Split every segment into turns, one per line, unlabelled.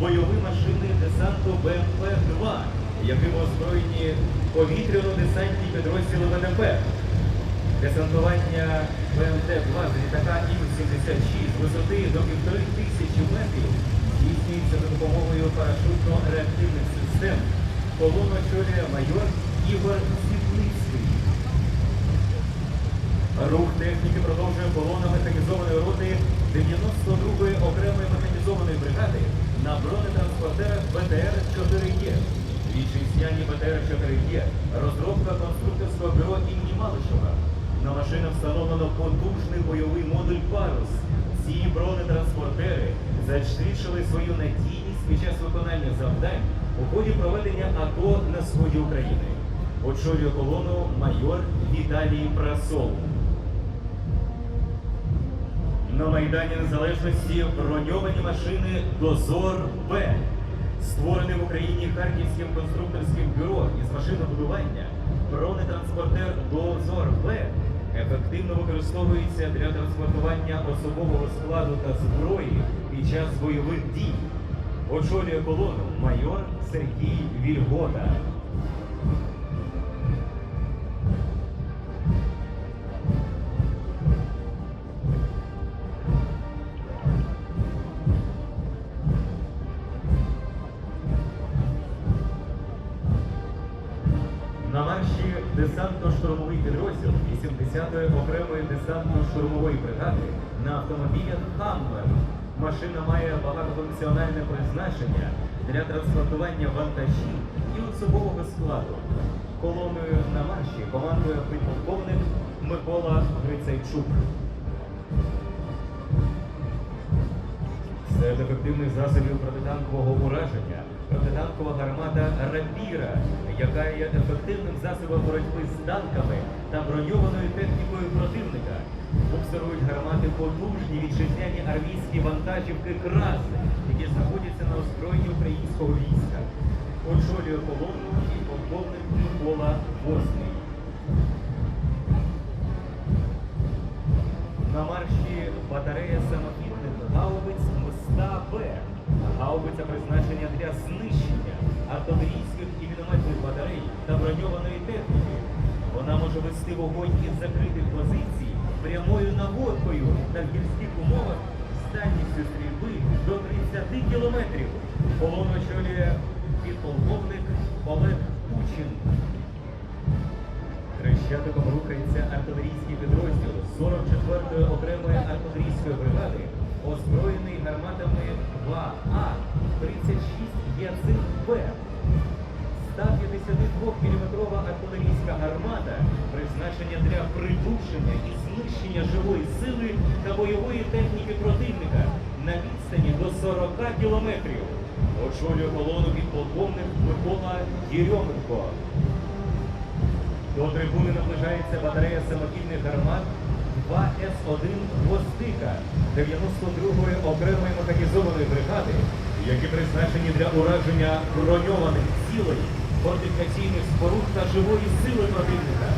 бойові машини десанту БМП-2, якими озброєні повітряно-десантні підрозділи ВДП. Десантування БМТ-2 з літака Іл-76 з висоти до півтори тисячі метрів здійснюється за допомогою парашутно-реактивних систем. Колону очолює майор Ігор Світлицький. Рух техніки продовжує колона механізованої роти 92-ї окремої механізованої бригади на бронетранспортерах БТР-4Е. Вітчизняні БТР-4Е, розробка конструкторського бюро імені Малишева. На машинах встановлено потужний бойовий модуль «Парус». Ці бронетранспортери засвідчили свою надійність під час виконання завдань у ході проведення АТО на сході України. Очолює колону майор Віталій Прасов. Майдані Незалежності броньовані машини Дозор Б. Створений в Україні Харківським конструкторським бюро із машинобудування, бронетранспортер Дозор Б ефективно використовується для транспортування особового складу та зброї під час бойових дій. Очолює колону майор Сергій Вільгота. На марші десантно-штурмовий підрозділ 80-ї окремої десантно-штурмової бригади на автомобілях Хаммер. Машина має багатофункціональне призначення для транспортування вантажів і особового складу. Колоною на марші командує підполковник Микола Грицайчук. Серед ефективних засобів протитанкового ураження протитанкова гармата Рапіра, яка є ефективним засобом боротьби з танками та броньованою технікою противника. Буксирують гармати потужні вітчизняні армійські вантажівки КРАС, які знаходяться на озброєнні українського війська. Очолює колону і полковник Микола Возний. На марші батарея самохідних гаубиць моста Б. Гаубиця призначення для знищення артилерійських і мінометних батарей та броньованої техніки. Вона може вести вогонь із закритих позицій прямою наводкою та в гірських умовах з стрільби до 30 кілометрів. Колону очолює підполковник Олег Кучин. Хрещатиком рухається артилерійський підрозділ 44-ї окремої артилерійської бригади, озброєний гарматами 2А 36 Яцин Б. 152-мм артилерійська гармата призначення для придушення і знищення живої сили та бойової техніки противника на відстані до 40 кілометрів. Очолює колону підполковник Микола Єрьоменко. До трибуни наближається батарея самохідних гармат 2С1 «Гвоздика» 92-ї окремої механізованої бригади, які призначені для ураження броньованих цілей, фортифікаційних споруд та живої сили противника.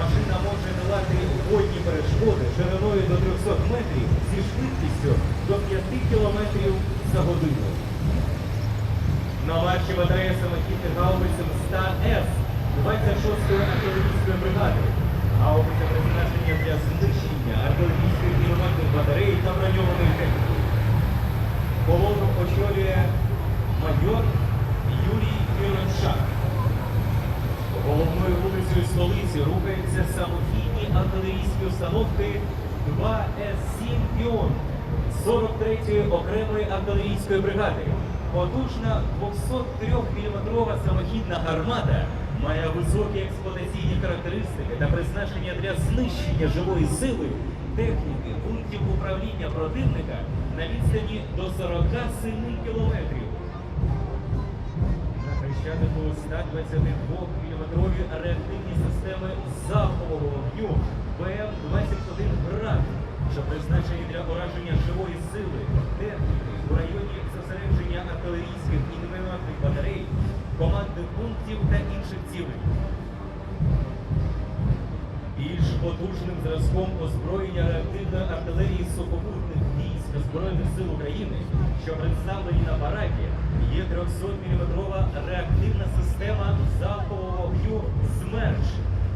Машина може долати водні перешкоди шириною до 300 метрів зі швидкістю до 5 км за годину. На марші батарея самохідних гаубиць 100С 26-ї артилерійської бригади. Гаубиця призначення для знищення артилерійських мінометних батарей та броньованої техніки. Колону очолює майор Юрій Мірончак. Головною вулицею столиці рухаються самохідні артилерійські установки 2С-7 «Піон» 43-ї окремої артилерійської бригади. Потужна 203-мм самохідна гармата має високі експлуатаційні характеристики та призначення для знищення живої сили, техніки, пунктів управління противника на відстані до 47 кілометрів. На Хрещатику 122-мм реактивні системи залпового вогню БМ-21 «Град», що призначені для ураження живої сили, техніки у районі зосередження артилерійських і мінометних батарей, командних пунктів та інших цілей. Більш потужним зразком озброєння реактивної артилерії сухопутних військ Збройних сил України, що представлені на параді, є 300-мм реактивна система залпового вогню «Смерч».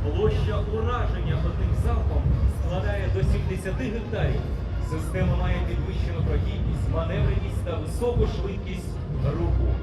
Площа ураження одним залпом складає до 70 гектарів. Система має підвищену прохідність, маневреність та високу швидкість руху.